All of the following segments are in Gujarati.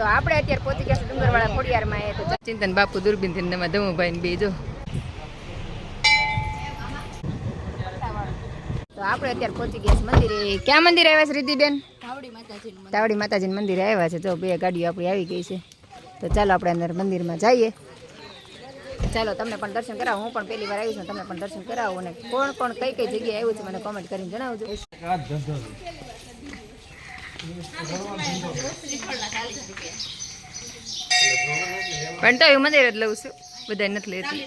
તો આપણે અત્યારે પહોંચી ગયા ડુંગરવાળા ખોડિયારમાં એ તો ચિંતન બાપુ દૂરબીનથી એમાં ધમુભાઈ ને બીજો તો આપણે અત્યારે પહોંચી ગયા મંદિરે. ક્યાં મંદિર આવ્યા છે રીતિબેન તાવડી માતાજીનું મંદિરે આવ્યા છે. જો બે ગાડીઓ આપણી આવી ગઈ છે. તો ચાલો આપણે અંદર મંદિરમાં જઈએ. ચાલો તમને પણ દર્શન કરાવો. હું પણ પહેલી વાર આવી છું. તમને પણ દર્શન કરાવો. અને કોણ કોણ કઈ કઈ જગ્યાએ આવ્યું છે મને કોમેન્ટ કરીને જણાવજો. પણ તો એવું મંદિર જ લઉં છું. બધા નથી લેતી.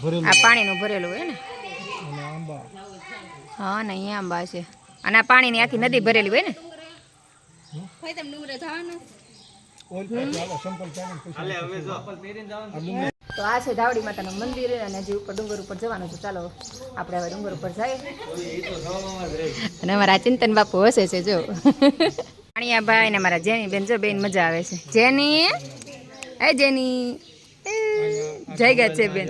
આ પાણીનું ભરેલું હોય ને? હા ને અહીંયા આંબા છે. અને આ પાણીની આખી નદી ભરેલી હોય ને? તો આ છે ધાવડી માતાનું મંદિર અને હજી ઉપર ડુંગર ઉપર જવાનું છે. ચાલો આપણે હવે ડુંગર ઉપર જઈએ. અને અમારા ચિંતન બાપુ હસે છે જો. પાણીયા ભાઈ ને મારા જેની બેન જો બેન મજા આવે છે. જેની? એ જેની? જય ગયા છે બેન.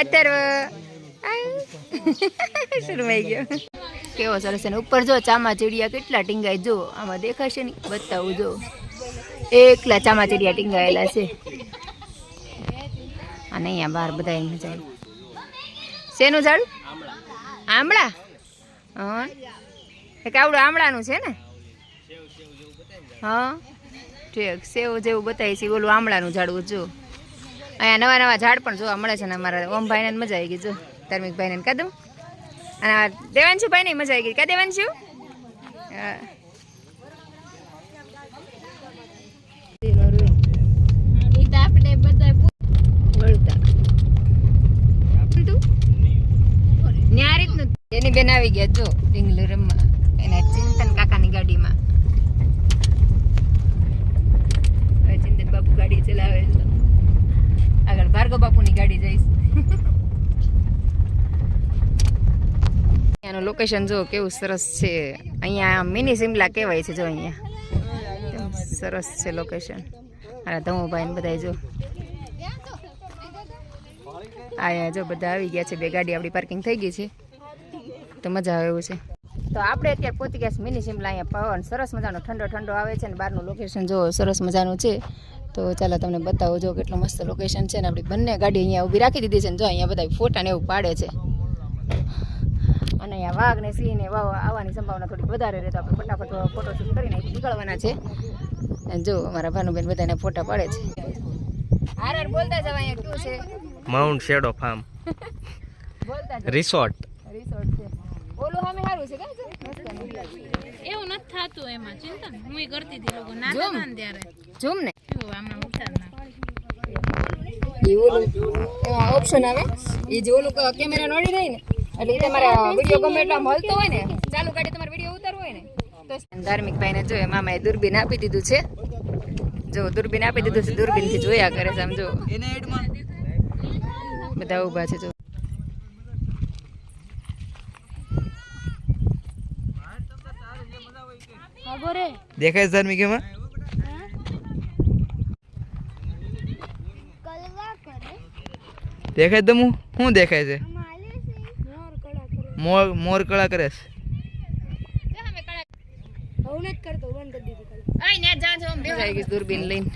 અત્યારે શરમાઈ ગયો. કેવો સરસ ને ઉપર જો ચામા ચીડિયા કેટલા ટીંગાય જો. આમાં દેખાશે ને બતાવું જો. એકલા ચામા ચીડિયા ટીંગાયેલા છે. અને અહીંયા બહાર બધા એમ જાય. શેનું ઝાડ? આમળા. હા. એક આવડું આમળાનું છે ને? હા. ઠીક, સેવ જેવું બતાવી છે. ઓલું આમળાનું ઝાડવું જો. અહીંયા નવા નવા ઝાડ પણ જોવા મળે છે ને અમારા ઓમભાઈને ભાઈને મજા આવી ગઈ જો. ધાર્મિકભાઈને કહી દઉં અને દેવાંશુભાઈને મજા આવી ગઈ. કા દેવાંશુ? એની બેન આવી ગયા જો ઢીંગલું રમવા એના ચિંતન કાકાની ગાડીમાં હવે ચિંતન બાપુ ગાડી ચલાવે છે આગળ ભાર્ગવ બાપુની ગાડી જઈશ અહીંયાનું લોકેશન જો કેવું સરસ છે. અહીંયા મિની સિમલા કહેવાય છે જો અહીંયા. સરસ છે લોકેશન મારા ધમુભાઈ ને બધા જો. આયા જો બધા આવી ગયા છે. બે ગાડી આપણી પાર્કિંગ થઈ ગઈ છે. તો મજા આવે એવું છે. તો આપણે અત્યારે પહોંચી ગયા છે મિની સિમલા અહીંયા પવન. સરસ મજાનો ઠંડો ઠંડો આવે છે અને બહારનું લોકેશન જો સરસ મજાનું છે. તો ચાલો તમને બતાવો જો કેટલું મસ્ત લોકેશન છે ને આપણી બંને ગાડી અહીંયા ઊભી રાખી દીધી છે ને જો અહીંયા બધા ફોટા ને એવું પાડે છે. અને અહીંયા વાઘ ને સિંહ ને વાવ આવવાની સંભાવના થોડી વધારે રહે તો આપણે ફટાફટ ફોટોશૂટ કરીને નીકળવાના છે. અને જો અમારા ભાનુબેન બધાને ફોટા પાડે છે. હાર હાર બોલતા જવા અહીંયા કયું છે? માઉન્ટ શેડો ફાર્મ બોલતા રિસોર્ટ રિસોર્ટ છે. ઓલું સામે સારું છે કાં એવું નથી થાતું એમાં ચિંતા ને. હું કરતી હતી લોકો નાના જોમ. ત્યારે. જોમ ને. એવું આમણાં ઉતાર નાખ એ ઓલું ઓપ્શન આવે. એ જે ઓલું કેમેરા નડી રહી ને એટલે તમારે વીડિયો ગમે એટલો આમ હોય ને ચાલુ ગાડી તમારે વીડિયો ઉતારવો હોય ને તો ધાર્મિક ભાઈને જો મામાએ દૂરબીન આપી દીધું છે. જો દૂરબીન આપી દીધું છે દૂરબીનથી જોયા કરે છે બધા ઊભા છે જો. દેખાય ધાર્મિક એમાં? દેખાય તમુ? શું દેખાય છે? મોર મોર કળા કરે છે. દૂરબીન લઈને.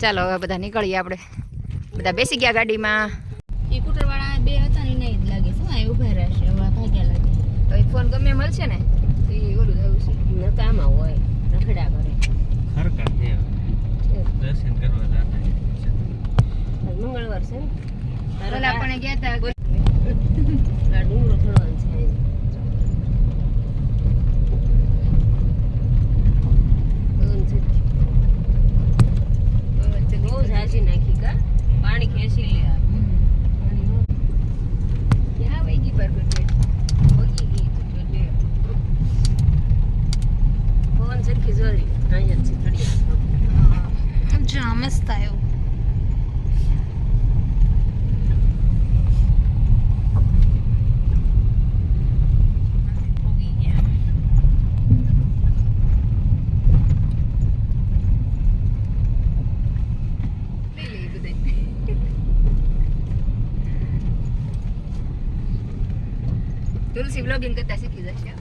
ચાલો હવે બધા નીકળીએ આપણે. બધા બેસી ગયા ગાડીમાં. એ બે હતા ને નહીં જ લાગે શું આ ઊભા રહેશે હવે ભાગ્યા લાગે. તો એ ફોન ગમે મળશે ને? તો એ ઓલું થયું છે નકામાં હોય રખડા કરે. ખરકા દર્શન કરવા જાતા મંગળવાર છે ને? ઓલા આપણે ગયા હતા આ ડુંગરો ચડવાનો છે બહુ ઝાઝી નાખી કા પાણી ખેંચી લે આ. ક્યાં વહી ગઈ બરબર પગી ગઈ તો જો લે. પવન સરખી જોરી અહીંયા જ છે થડિયા જો મસ્ત આવ્યો તુલસી બ્લોગિંગ કરતા શીખી જશે.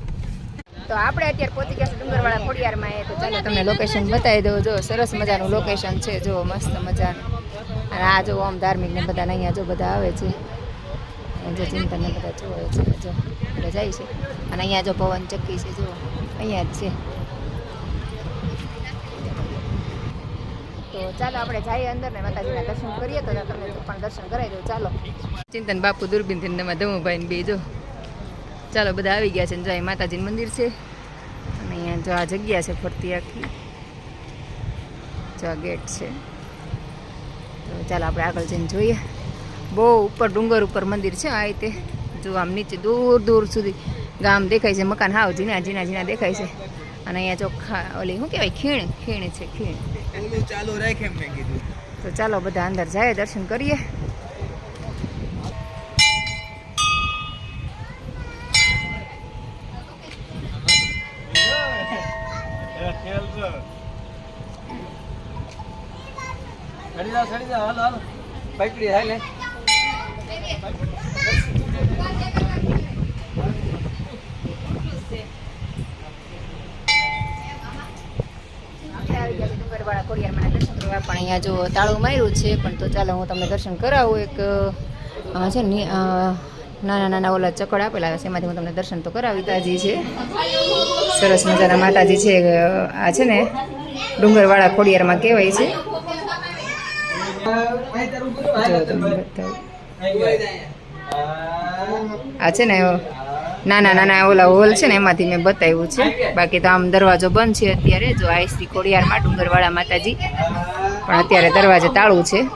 તો આપણે અત્યારે પહોંચી ગયા છે ડુંગરવાળા ખોડિયારમાં એ તો ચાલો તમને લોકેશન બતાવી દઉં. જો સરસ મજાનું લોકેશન છે જો મસ્ત મજાનું. અને આ જો આમ ધાર્મિક ને બધા અહીંયા જો બધા આવે છે. જો ચિંતન ને બધા જોવે છે જો બધા જાય છે. અને અહીંયા જો પવન ચક્કી છે જો અહીંયા જ છે. તો ચાલો આપણે જઈએ અંદર ને માતાજીના દર્શન કરીએ તો તમને પણ દર્શન કરાવી દઉં. ચાલો. ચિંતન બાપુ દૂરબીનથી ધમુભાઈ ને બે જો. ચાલો બધા આવી ગયા છે જો અહીં માતાજીનું મંદિર છે. અને અહીંયા જો આ જગ્યા છે ફરતી આખી. જો આ ગેટ છે. તો ચાલો આપણે આગળ જઈને જોઈએ. બહુ ઉપર ડુંગર ઉપર મંદિર છે આ રીતે. જો આમ નીચે દૂર દૂર સુધી ગામ દેખાય છે મકાન હાવ ઝીણા ઝીણા ઝીણા દેખાય છે. અને અહીંયા ચોખ્ખા ઓલી શું કહેવાય? ખીણ ખીણ છે ખીણ. ચાલુ રાખે તો ચાલો બધા અંદર જાય દર્શન કરીએ. સડી જાઓ સડી જાઓ હાલો હાલો પકડી પણ અહીંયા જો તાળું માર્યું છે પણ તો ચાલો હું તમને દર્શન કરાવું એક છે ને નાના નાના ઓલા ચકડ આપેલા છે એમાંથી હું તમને દર્શન તો કરાવી તાજી છે સરસ મજાના માતાજી છે, આ છે ને ડુંગરવાળા ખોડિયારમાં કહેવાય છે. આ છે ને નાના નાના ઓલા હોલ છે ને એમાંથી મેં બતાવ્યું છે. બાકી તો આમ દરવાજો બંધ છે અત્યારે, જો આઈ શ્રી ખોડિયારમાં ડુંગરવાળા માતાજી. પણ અત્યારે દરવાજે તાળું છે.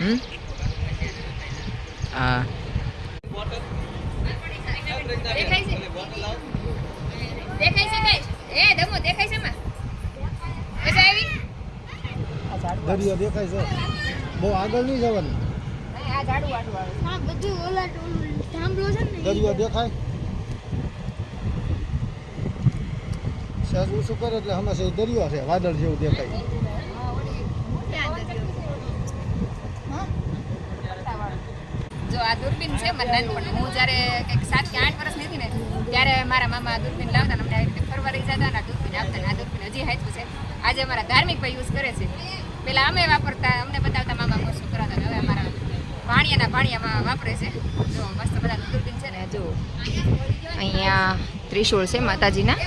હમ? હા. દેખાય છે? દેખાય છે કઈ? એ દમો દેખાય છે માં મજા આવી દરિયો દેખાય છે. બહુ આગળ નહીં જવાનું. આ ઝાડુ આડું આવે હા બધું ઓલા થાંભલો છે ને દરિયો દેખાય? સહેજ ઊંચું કરે એટલે હંમેશા દરિયો છે વાદળ જેવું દેખાય. જો આ દૂરબીન છે મારા નાનપણ હું જ્યારે કંઈક સાત કે આઠ વર્ષની હતી ને, ત્યારે મારા મામા દૂરબીન લાવતા અમને આવી રીતે ફરવા લઈ જતા અને દૂરબીન અને આ દૂરબીન હજી હાચું છે. આજે અમારા ધાર્મિક ભાઈ યુઝ કરે છે. પહેલાં અમે વાપરતા, અમને બતાવતા મામા મોશું કરાતા ને હવે અમારા ભાણિયાના ભાણિયામાં વાપરે છે. જો મસ્ત બધા દૂરબીન છે ને, જો. અહીંયા ત્રિશૂળ છે માતાજીના.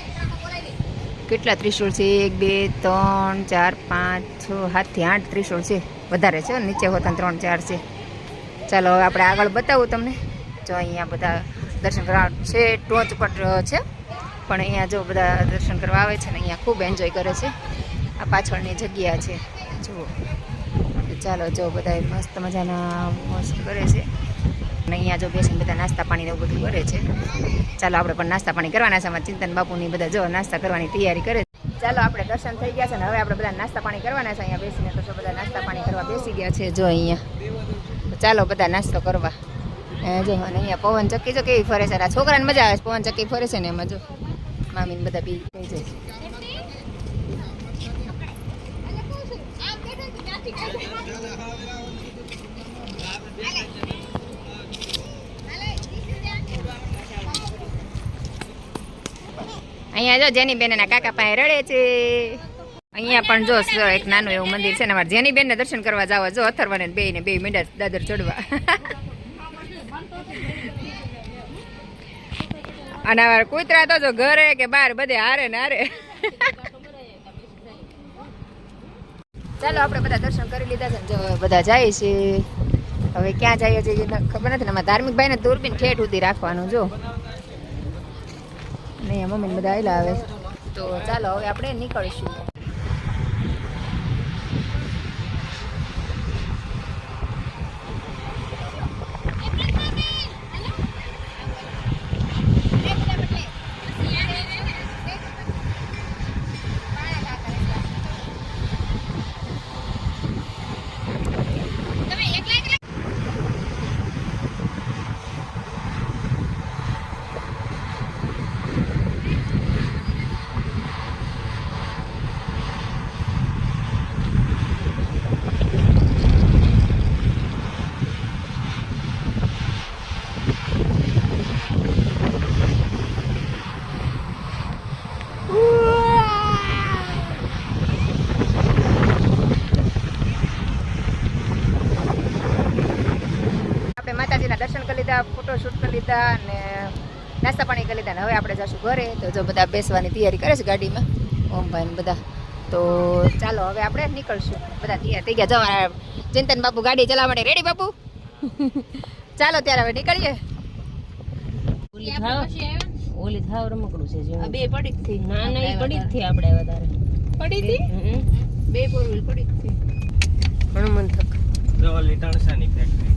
કેટલા ત્રિશૂળ છે? એક, બે, ત્રણ, ચાર, પાંચ, છ, સાતથી આઠ ત્રિશૂળ છે. વધારે છે, નીચે હોતા ત્રણ, ચાર છે. ચાલો હવે આપણે આગળ બતાવું તમને. જો અહીંયા બધા દર્શન કરવા છે, ટોચ પર છે. પણ અહીંયા જો બધા દર્શન કરવા આવે છે ને, અહીંયા ખૂબ એન્જોય કરે છે. આ પાછળની જગ્યા છે. જુઓ ચાલો જો બધા મસ્ત મજાના મસ્ત કરે છે. અને અહીંયા જો બેસીને બધા નાસ્તા પાણી એવું બધું કરે છે. ચાલો આપણે પણ નાસ્તા પાણી કરવાના છે. ચિંતન બાપુની બધા જો નાસ્તા કરવાની તૈયારી કરે ચાલો આપણે દર્શન થઈ ગયા છે ને, હવે આપણે બધા નાસ્તા પાણી કરવાના છે. અહીંયા બેસીને તો બધા નાસ્તા પાણી કરવા બેસી ગયા છે. જો અહીંયા ચાલો બધા નાસ્તો કરવા. જો, અને અહીંયા પવન ચક્કી જો કેવી ફરે છે. આ છોકરાને મજા આવે છે. પવન ચક્કી ફરે છે ને એમાં જો. મામીને બધા બી થઈ જાય અહીંયા જો જેની બેન કાકા પાસે રડે છે. અહીંયા પણ જો એક નાનું એવું મંદિર છે ને, અમારે જેની બેન દર્શન કરવા જાવ જો, અથર્વાને બે ને બે મીંડા દાદર ચડવા. અને હવે કૂતરા તો જો ઘરે કે બહાર બધે હારે ને હારે. ચાલો, આપણે બધા દર્શન કરી લીધા છે જો બધા જાય છે. હવે ક્યાં જઈએ છીએ ખબર નથી ને, અમારા ધાર્મિક ભાઈને દૂરબીન ઠેઠ સુધી રાખવાનું, જો. ને મમ્મી બધા આવેલા આવે. તો ચાલો, હવે આપણે નીકળીશું. કરી લીધા ને હવે આપણે જશું ઘરે. તો જો બધા બેસવાની તૈયારી કરે છે ગાડીમાં. ઓમભાઈ બધા. તો ચાલો હવે આપણે નીકળશું. બધા તૈયાર થઈ ગયા. જવા ચિંતન બાપુ ગાડી ચલાવવા માટે રેડી બાપુ? ચાલો ત્યારે હવે નીકળીએ. ઓલી થાવ ઓલી થાવ રમકડું છે જેવું. બે પડી જ થી ના ના એ પડી જ થી આપણે વધારે પડી થી બે ફોર વ્હીલ પડી જ થી હનુમંત થક. જો ઓલી ફેક્ટરી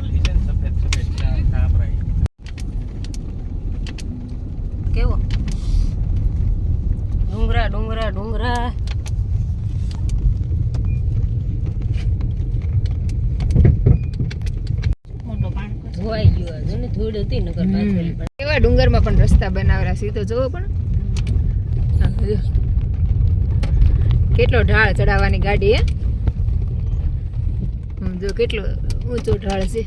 ઓલી છે ને સફેદ સફેદ ચા કાપરાઈ કેવો? ડુંગરા ડુંગરા ડુંગરા. ધોવાઈ ગયો છે ને ધૂળ હતી નગર પાછળ પણ. એવા ડુંગરમાં પણ રસ્તા બનાવેલા છે તો જોવો પણ. કેટલો ઢાળ ચડાવવાની ગાડી હે? જો કેટલો ઊંચો ઢાળ છે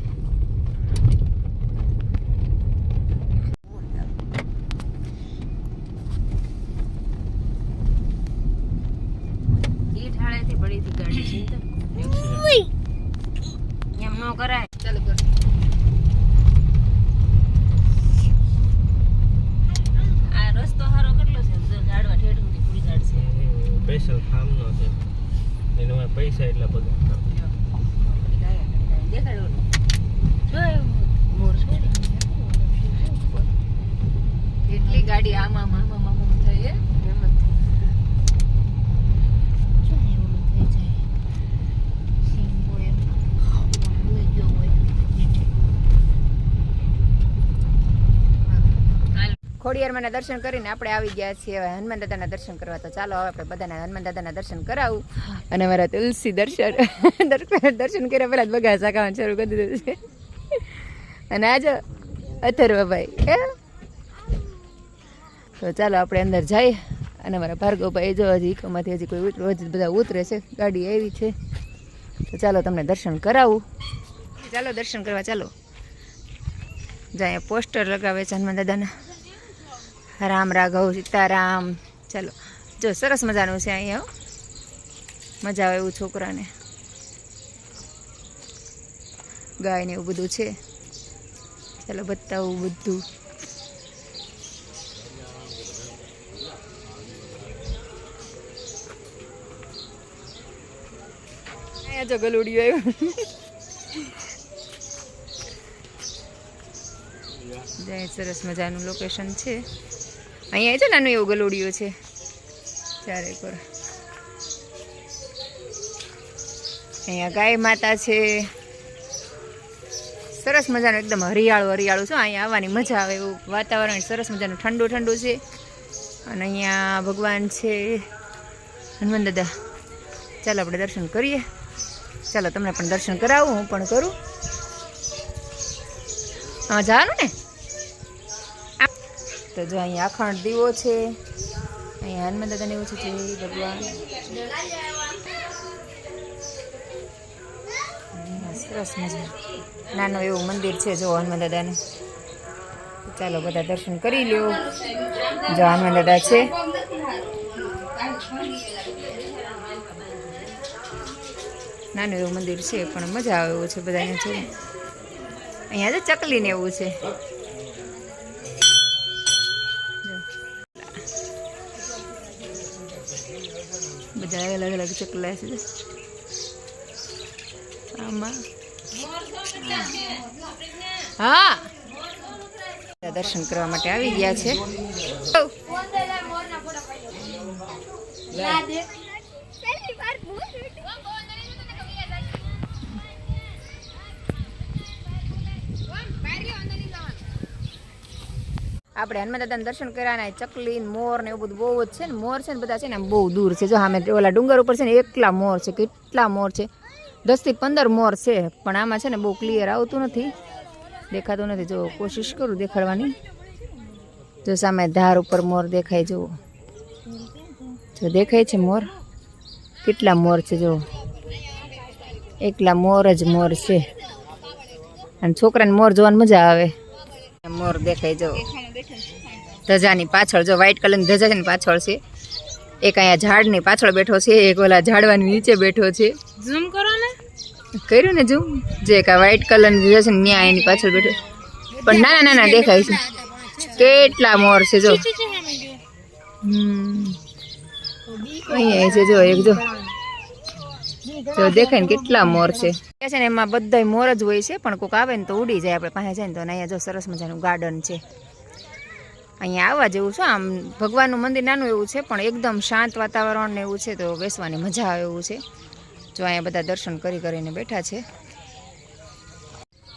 ઈ ઠાળેથી પડી હતી ગાડી ચિંતા એમ ન કરાય ચાલુ કર આ રસ્તો સારો કેટલો છે ઝાડવા ઠેઠ સુધી પૂરી ઝાડ છે સ્પેશિયલ ફાર્મ છે એનો પૈસા એટલા બધા દેખાડો મોર છોડી એટલી ગાડી આમાં મામા મામા આમાં થઈ હે એમ જ જો એવું થઈ જાય સિંહ હોય હોય ગયો હોય ખોડિયારમાંના દર્શન કરીને આપણે આવી ગયા છીએ હવે હનુમાન દાદાના દર્શન કરવા. તો ચાલો હવે આપણે બધાને હનુમાન દાદાના દર્શન કરાવું. અને અમારા તુલસી દર્શન દર્શન કર્યા પહેલાં જ બગા સાકાવાનું શરૂ કરી દીધું છે. અને આજે અથર્વભાઈ હે? તો ચાલો આપણે અંદર જઈએ. અને અમારા ભાર્ગવભાઈ જો હજી ઇકોમાંથી હજી કોઈ ઉતરો બધા ઉતરે છે. ગાડી આવી છે. તો ચાલો તમને દર્શન કરાવું. ચાલો દર્શન કરવા ચાલો. જ્યાં પોસ્ટર લગાવે છે હનુમાન દાદાના. રામ રાઘવ, સીતારામ. ચાલો, જો સરસ મજાનું છે અહીંયા મજા આવે એવું છોકરાને. ગાય ને એવું બધું છે. ચાલો, બતાવું બધું. અહીંયા જો ગલુડિયું આવ્યું. જય, સરસ મજાનું લોકેશન છે. અહીંયા છે નાનું એવું ગલોડિયો છે, ચારે પર. અહીંયા ગાય માતા છે. સરસ મજાનું, એકદમ હરિયાળું હરિયાળું છે. અહીંયા આવવાની મજા આવે એવું વાતાવરણ, સરસ મજાનું, ઠંડુ ઠંડુ છે. અને અહીંયા ભગવાન છે. હનુમાન દાદા. ચાલો આપણે દર્શન કરીએ. ચાલો તમને પણ દર્શન કરાવું, હું પણ કરું. હા, જવાનું ને? તો જો અહીંયા અખંડ દીવો છે. અહીંયા હનુમાન દાદાને એવું છે જય ભગવાન. સરસ મજા નાનું એવું મંદિર છે જો હનુમાન દાદાને. ચાલો બધા દર્શન કરી લ્યો. જો હનુમાન દાદા છે. નાનું એવું મંદિર છે, પણ મજા આવે એવું છે બધાને જો અહીંયા તો ચકલીને એવું છે. બધા અલગ અલગ ચકલા છે. આમાં. હા. દર્શન કરવા માટે આવી ગયા છે. આપણે હનુમાન દાદાને દર્શન કર્યા ને ચકલી મોર ને એવું બધું બહુ જ છે ને. મોર છે ને બધા છે ને બહુ દૂર છે. જો સામે ઓલા ડુંગર ઉપર છે ને એકલા મોર છે. કેટલા મોર છે? દસથી પંદર મોર છે. પણ આમાં છે ને બહુ ક્લિયર આવતું નથી. દેખાતું નથી. જો કોશિશ કરું દેખાડવાની. જો સામે ધાર ઉપર મોર દેખાય, જુઓ. જો દેખાય છે મોર? કેટલા મોર છે જો એકલા મોર જ મોર છે. અને છોકરાને મોર જોવાની મજા આવે. મોર દેખાય જો. ધજાની પાછળ જો વ્હાઈટ કલરની ધજા છે ને પાછળ છે. એક અહીંયા ઝાડની પાછળ બેઠો છે એક ઓલા ઝાડવાની નીચે બેઠો છે. ઝૂમ કરો ને. કર્યું ને જો જે એક આ વ્હાઈટ કલરની ધજા છે ને ન્યા એની પાછળ બેઠો. પણ નાના નાના દેખાય છે. કેટલા મોર છે જો. હમ. અહીંયા છે જો એક જો. જો દેખાય ને કેટલા મોર છે. છે ને એમાં બધા મોર જ હોય છે, પણ કોક આવે ને તો ઉડી જાય આપણે પાસે જાય ને તો. અહીંયા જો સરસ મજાનું ગાર્ડન છે. અહીંયા આવવા જેવું છે, આમ ભગવાનનું મંદિર નાનું એવું છે, પણ એકદમ શાંત વાતાવરણ ને એવું છે, તો બેસવાની મજા આવે એવું છે. જો અહીંયા બધા દર્શન કરી કરીને બેઠા છે.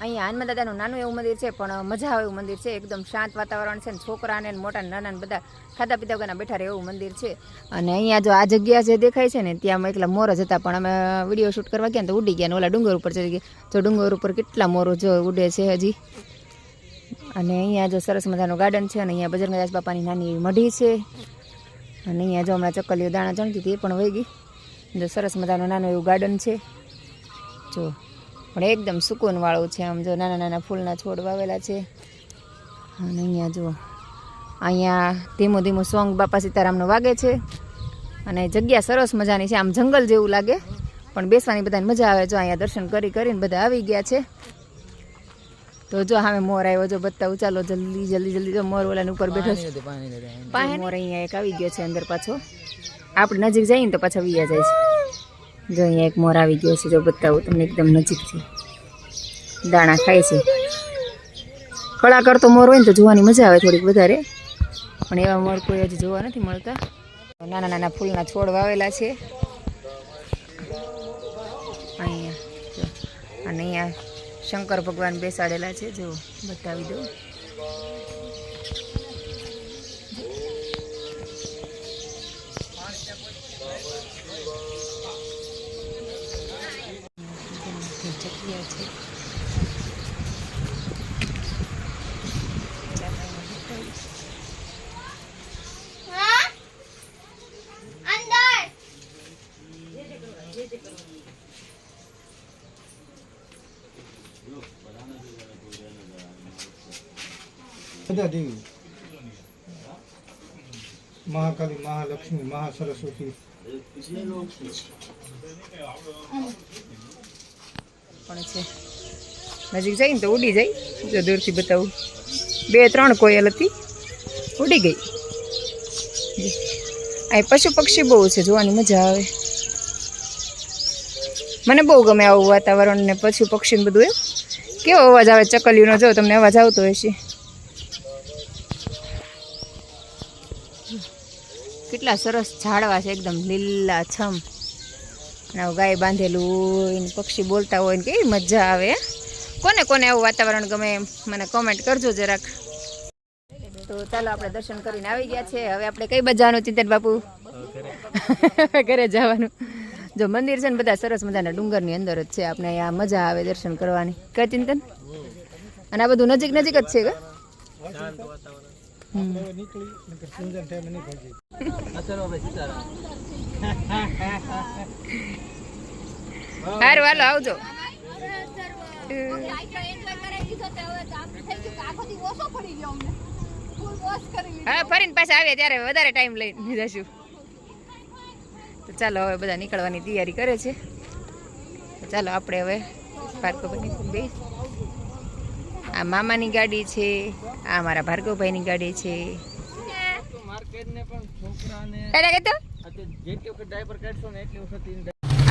અહીંયા હનુમાન દાદાનું નાનું એવું મંદિર છે, પણ મજા આવે એવું મંદિર છે. એકદમ શાંત વાતાવરણ છે ને છોકરાને મોટા નાના બધા ખાધા પીતા વગરના બેઠા રહે એવું મંદિર છે. અને અહીંયા જો આ જગ્યા જે દેખાય છે ને, ત્યાં એકલા મોર જ હતા, પણ અમે વીડિયો શૂટ કરવા ગયા તો ઉડી ગયા ને ઓલા ડુંગર ઉપર ચડી ગયા. જો ડુંગર ઉપર કેટલા મોરો જો ઉડે છે હજી. અને અહીંયા જો સરસ મજાનું ગાર્ડન છે અને અહીંયા બજરંગદાસ બાપાની નાની એવી મઢી છે. અને અહીંયા જો હમણાં ચક્કલીઓ દાણા ચણતી હતી એ પણ વહી ગઈ. જો સરસ મજાનું નાનું એવું ગાર્ડન છે. જો પણ એકદમ સુકૂનવાળું છે આમ જો નાના નાના ફૂલના છોડ વાવેલા છે. અને અહીંયા જુઓ અહીંયા ધીમું ધીમું સોંગ બાપા સીતારામનું વાગે છે. અને જગ્યા સરસ મજાની છે આમ જંગલ જેવું લાગે. પણ બેસવાની બધાને મજા આવે જો અહીંયા દર્શન કરી કરીને બધા આવી ગયા છે. તો જો હામે મોર આવ્યો જો બતાવું ચાલો જલ્દી જલ્દી જલ્દી જો મોર ઓલાની ઉપર બેઠો છે. પાસે મોર અહીંયા એક આવી ગયો છે અંદર પાછો. આપણે નજીક જઈએ ને તો પાછા વિયા જાય છે. જો અહીંયા એક મોર આવી ગયો છે, જો બતાવું તમને એકદમ નજીકથી. દાણા ખાય છે. કળા કરતો મોર હોય ને તો જોવાની મજા આવે થોડીક વધારે. પણ એવા મોર કોઈ હજી જોવા નથી મળતા. નાના નાના ફૂલના છોડ વાવેલા છે. અહીંયા અને અહીંયા શંકર ભગવાન બેસાડેલા છે, જો બતાવી દઉં. જગ્યા છે. દેવી. મહાકાલી મહાલક્ષ્મી મહાસરસ્વતી. પણ છે. નજીક જઈને તો ઉડી જાય, જો દૂરથી બતાવું. બે, ત્રણ કોયલ હતી, ઉડી ગઈ. અહીં પશુ પક્ષી બહુ છે, જોવાની મજા આવે. મને બહુ ગમે આવું વાતાવરણ ને પશુ પક્ષી ને બધું એમ. કેવો અવાજ આવે ચકલીનો જો તમને અવાજ આવતો હશે. કેટલા સરસ ઝાડવા છે, એકદમ લીલા છમ ગાય બાંધેલું હોય ને પક્ષી બોલતા હોય ને કેવી મજા આવે. કોને કોને આવું વાતાવરણ ગમે મને કોમેન્ટ કરજો જરાક. તો ચાલો આપણે દર્શન કરીને આવી ગયા છે. હવે આપણે કઈ બાજુ ચિંતન બાપુ? ઘરે જવાનું. જો મંદિર છે ને બધા સરસ મજાના ડુંગરની અંદર જ છે. આપણે અહીંયા મજા આવે દર્શન કરવાની. કઈ ચિંતન? અને આ બધું નજીક નજીક જ છે કે? હમ. નીકળી નકર સુંદર ટાઈમ નહીં પહોંચી સારું હાલો આવજો. હા ફરીને પાછા આવીએ ત્યારે વધારે ટાઈમ લઈને જશું તો ચાલો હવે બધા નીકળવાની તૈયારી કરે છે. ચાલો આપણે હવે ભાર્ગવભાઈની બે આ મામાની ગાડી છે આ મારા ભાર્ગવભાઈની ગાડી છે.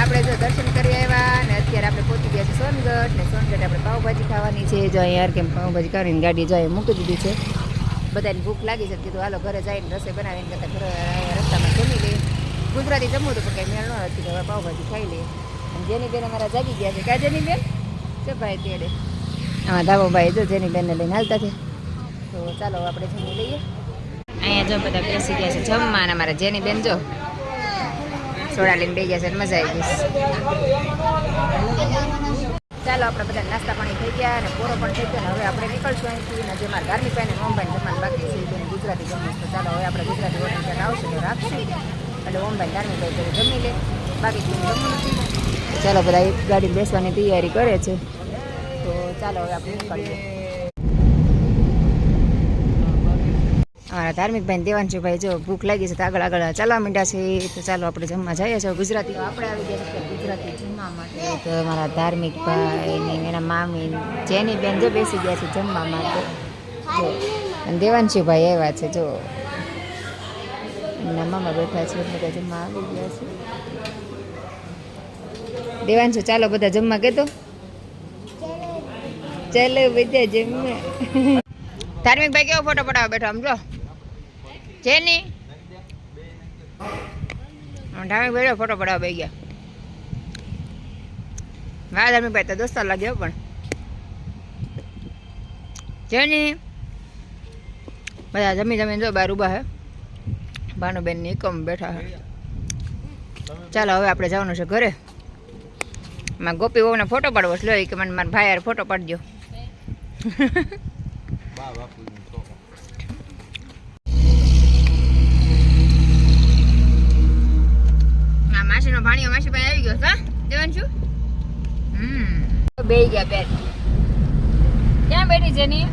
આપણે જો દર્શન કરી આવ્યા ને અત્યારે આપણે પહોંચી ગયા છે સોનગઢ ને સોનગઢ આપણે પાઉભાજી ખાવાની છે. જો અહીંયા કેમ પાઉભાજી કરીને ગાડી જો અહીંયા મૂકી દીધી છે. બધાને ભૂખ લાગી છે તો કીધું હાલો ઘરે જઈને રસોઈ બનાવીને કરતાં ઘરે રસ્તામાં જમી લે ગુજરાતી જમવું હતું પણ કંઈ મેળ ન હતી તો હવે પાઉભાજી ખાઈ લે અને જેની બેન અમારા જાગી ગયા છે. કા જેની બેન? છે ભાઈ તેડે. આમાં ધાબોભાઈ જો જેની બેનને લઈને હાલતા છે. તો ચાલો આપણે જમી લઈએ. અહીંયા જો બધા બેસી ગયા છે જમવા અને અમારા જેની બેન જો. સોડા લઈને બે ગયા છે મજા આવી ગઈ ચાલો આપણે બધા નાસ્તા પાણી થઈ ગયા અને પૂરો પણ થઈ ગયો હવે આપણે નીકળશું અહીંથી અને જે મારા ધાર્મિક ભાઈને ઓમભાઈ જમવાનું બાકી છે તેને ગુજરાતી જમવું તો ચાલો હવે આપણે ગુજરાતી હોટલ ત્યાં આવશું તો રાખશું. એટલે ઓમભાઈ ધાર્મિક ભાઈ ઘરે જમી લે. બાકી જમવું ચાલો બધા એક ગાડી બેસવાની તૈયારી કરે છે. તો ચાલો હવે આપણે નીકળીએ ધાર્મિક ભાઈ દેવાંશુભાઈ જો ભૂખ લાગી છે તો આગળ આગળ ચાલવા માંડ્યા છે, તો ચાલો આપણે જમવા જઈએ છીએ. ગુજરાતી આપણે આવી ગયા છે ગુજરાતી જમવા માટે. તો અમારા ધાર્મિક ભાઈ ને એના મામી જેની બેન જો બેસી ગયા છે જમવા માટે. જો, અને દેવાંશીભાઈ આવ્યા છે, જો. એમના મામા બેઠા છે, બધા જમવા આવી ગયા છે. દેવાંશુ, ચાલો બધા જમવા કહેતો ચાલો બધા જમવા ધાર્મિકભાઈ કેવો ફોટો પડાવવા બેઠો આમ જો. છે ની ધાર્મિકભાઈ ફોટો પડાવવા બે ગયા. મારા ધાર્મિક ભાઈ, તો દોસ્તાર લાગ્યો પણ. જેની. બધા જમી જમીને જો બાર ઊભા હે. ભાનુબેનની એકમ બેઠા હે. ચાલો, હવે આપણે જવાનું છે ઘરે. માં ગોપી બહુને ફોટો પાડવો છે. લો કે મને મારા ભાઈ ફોટો પાડજો બા બાપુજી છોકરા આ આવી ગયો હા દેવાંશુ હમ. બે ગયા બેન ક્યાં બેઠી છે ની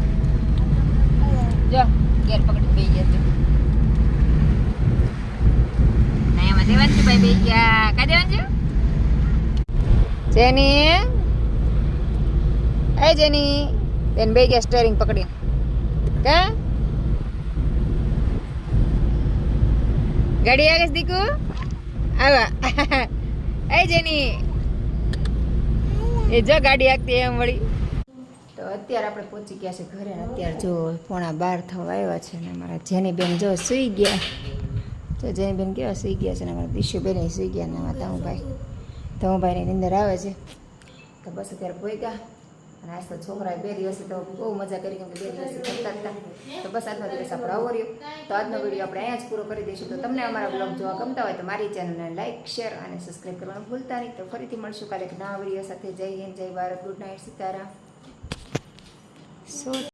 જો ઘેર પકડી બે ગયા છે દેવાંશુ ભાઈ બે ગયા કા દેવાંશુ જેની એ જેની બેન બે ગયા સ્ટેરિંગ પકડી. કે? ગાડી આગળ દીકુ? આવા. એ જેની. એ જો ગાડી આગતી એમ વળી. તો અત્યારે આપણે પહોંચી ગયા છે ઘરે અત્યારે જો પોણા બાર થવા આવ્યા છે ને મારા જેની બેન જો સૂઈ ગયા. જો જેની બેન કેવા સૂઈ ગયા છે ને અમારા દિશુ બેન સૂઈ ગયા ને અમારા તમુભાઈ તમુભાઈની નીંદર આવે છે. તો બસ અત્યારે ભોગ્યા અને આજ તો છોકરાએ બે દિવસે તો બહુ મજા કરી કેમ કે બે દિવસે ફરતા હતા. તો બસ આજનો દિવસ આપણો આવો રહ્યો. તો આજનો વીડિયો આપણે અહીંયા જ પૂરો કરી દઈશું. તો તમને અમારા બ્લોગ જોવા ગમતા હોય તો મારી ચેનલને લાઇક શેર અને સબસ્ક્રાઈબ કરવાનું ભૂલતા નહીં. તો ફરીથી મળશું કાલે એક નવા વીડિયો સાથે. જય હિન્દ, જય ભારત. ગુડ નાઇટ સિતારા સો